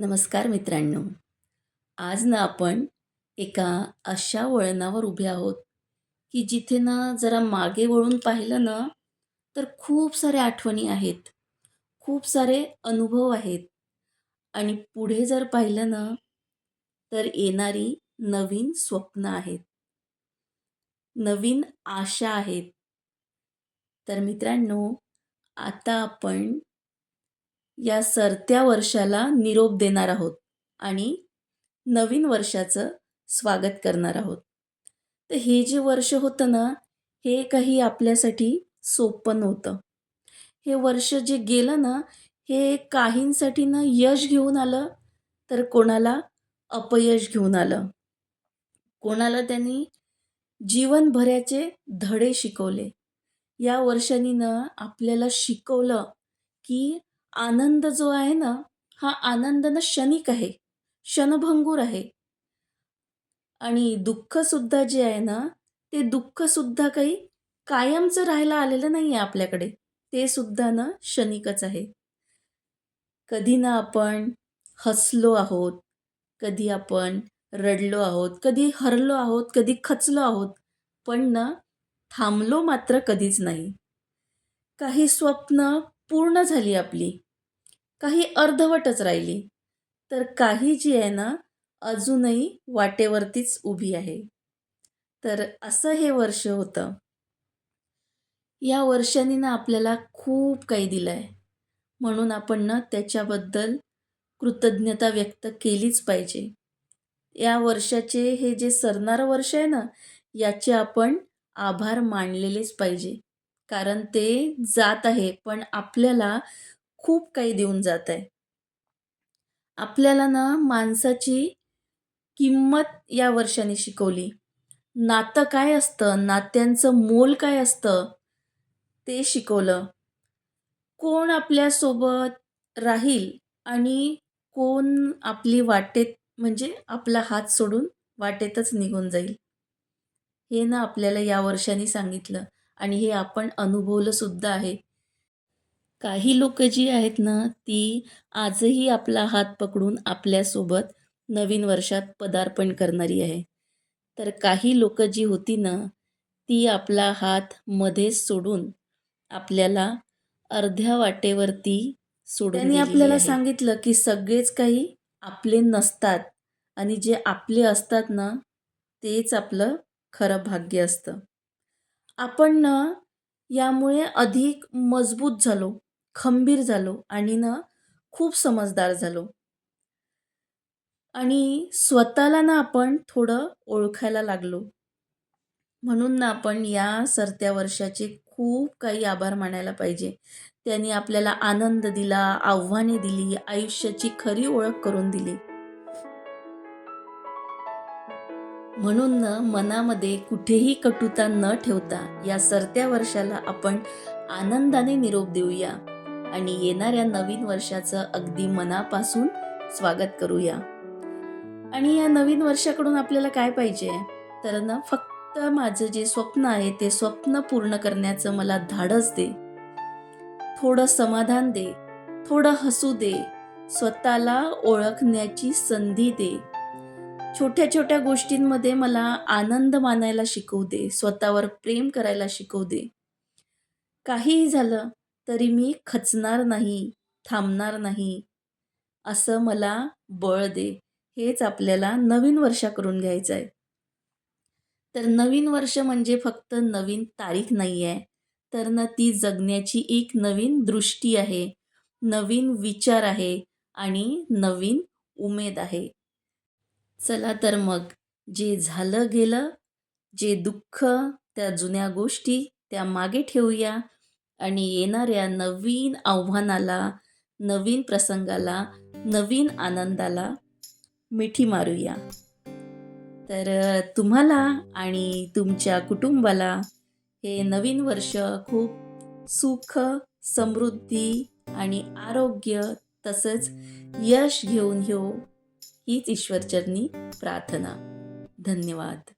नमस्कार मित्रांनो. आज ना आपण एका अशा वळणावर उभे आहोत की जिथे ना जरा मागे वळून पाहिलं ना तर खूप साऱ्या आठवणी आहेत. खूप सारे अनुभव आहेत. आणि पुढे जर पाहिलं ना तर येणारी नवीन स्वप्न आहेत. नवीन आशा आहेत. तर मित्रांनो आता आपण या सरत्या वर्षाला निरोप देणार आहोत आणि नवीन वर्षाचं स्वागत करणार आहोत. तर हे जे वर्ष होतं ना हे काही आपल्यासाठी सोपं नव्हतं. हे वर्ष जे गेलं ना हे काहींसाठी ना यश घेऊन आलं तर कोणाला अपयश घेऊन आलं? कोणाला त्यांनी जीवनभराचे धडे शिकवले? या वर्षांनी ना आपल्याला शिकवलं की आनंद जो आहे ना हा आनंद ना क्षणिक आहे क्षणभंगूर आहे. आणि दुःखसुद्धा जे आहे ना ते दुःखसुद्धा काही कायमचं राहायला आलेलं नाही आहे आपल्याकडे. ते सुद्धा ना क्षणिकच आहे. कधी ना आपण हसलो आहोत कधी आपण रडलो आहोत कधी हरलो आहोत कधी खचलो आहोत पण ना थांबलो मात्र कधीच नाही. काही स्वप्न पूर्ण झाली आपली. काही अर्धवटच राहिली. तर काही जी आहे ना अजूनही वाटेवरतीच उभी आहे. तर असं हे वर्ष होतं. या वर्षाने ना आपल्याला खूप काही दिलं आहे म्हणून आपण ना त्याच्याबद्दल कृतज्ञता व्यक्त केलीच पाहिजे. या वर्षाचे हे जे सरणारं वर्ष आहे ना याचे आपण आभार मानलेलेच पाहिजे. कारण ते जात आहे पण आपल्याला खूप काही देऊन जात आहे. आपल्याला ना माणसाची किंमत या वर्षाने शिकवली. नातं काय असतं नात्यांचं मोल काय असतं ते शिकवलं. कोण आपल्यासोबत राहील आणि कोण आपली वाटेत म्हणजे आपला हात सोडून वाटेतच निघून जाईल. हे ना आपल्याला या वर्षाने सांगितलं. आणि हे आपण अनुभवलं सुद्धा आहे. काही लोक जी आहेत ना ती आजही आपला हात पकडून आपल्यासोबत नवीन वर्षात पदार्पण करणारी आहे. तर काही लोक जी होती ना ती आपला हात मध्येच सोडून आपल्याला अर्ध्या वाटेवरती सोडून त्यांनी आपल्याला. सांगितलं की सगळेच काही आपले नसतात आणि जे आपले असतात ना तेच आपलं खरं भाग्य असतं. आपण ना यामुळे अधिक मजबूत झालो खंबीर झालो आणि ना खूप समजदार झालो. आणि स्वतःला ना आपण थोडं ओळखायला लागलो. म्हणून ना आपण या सरत्या वर्षाचे खूप काही आभार मानायला पाहिजे. त्यांनी आपल्याला आनंद दिला आव्हाने दिली आयुष्याची खरी ओळख करून दिली. म्हणून ना मनामध्ये कुठेही कटुता न ठेवता या सरत्या वर्षाला आपण आनंदाने निरोप देऊया आणि येणाऱ्या नवीन वर्षाचं अगदी मनापासून स्वागत करूया. आणि या नवीन वर्षाकडून आपल्याला काय पाहिजे? तर ना फक्त माझं जे स्वप्न आहे ते स्वप्न पूर्ण करण्याचं मला धाडस दे. थोडं समाधान दे. थोडं हसू दे. स्वतःला ओळखण्याची संधी दे. छोट्या छोट्या गोष्टींमध्ये मला आनंद मानायला शिकवू दे स्वतःवर प्रेम करायला शिकवू दे. काहीही झालं तरी मी खचणार नाही थांबणार नाही असं मला बळ दे. हेच आपल्याला नवीन वर्षाकडून घ्यायचं आहे तर नवीन वर्ष म्हणजे फक्त नवीन तारीख नाही आहे तर ना ती जगण्याची एक नवीन दृष्टी आहे नवीन विचार आहे आणि नवीन उमेद आहे. चला तर मग जे झालं गेलं जे दुःख त्या जुन्या गोष्टी त्या मागे ठेवूया आणि येणाऱ्या नवीन आव्हानाला नवीन प्रसंगाला नवीन आनंदाला मिठी मारूया. तर तुम्हाला आणि तुमच्या कुटुंबाला हे नवीन वर्ष खूप सुख समृद्धी आणि आरोग्य तसंच यश घेऊन येऊ हीच ईश्वरचरणी प्रार्थना. धन्यवाद.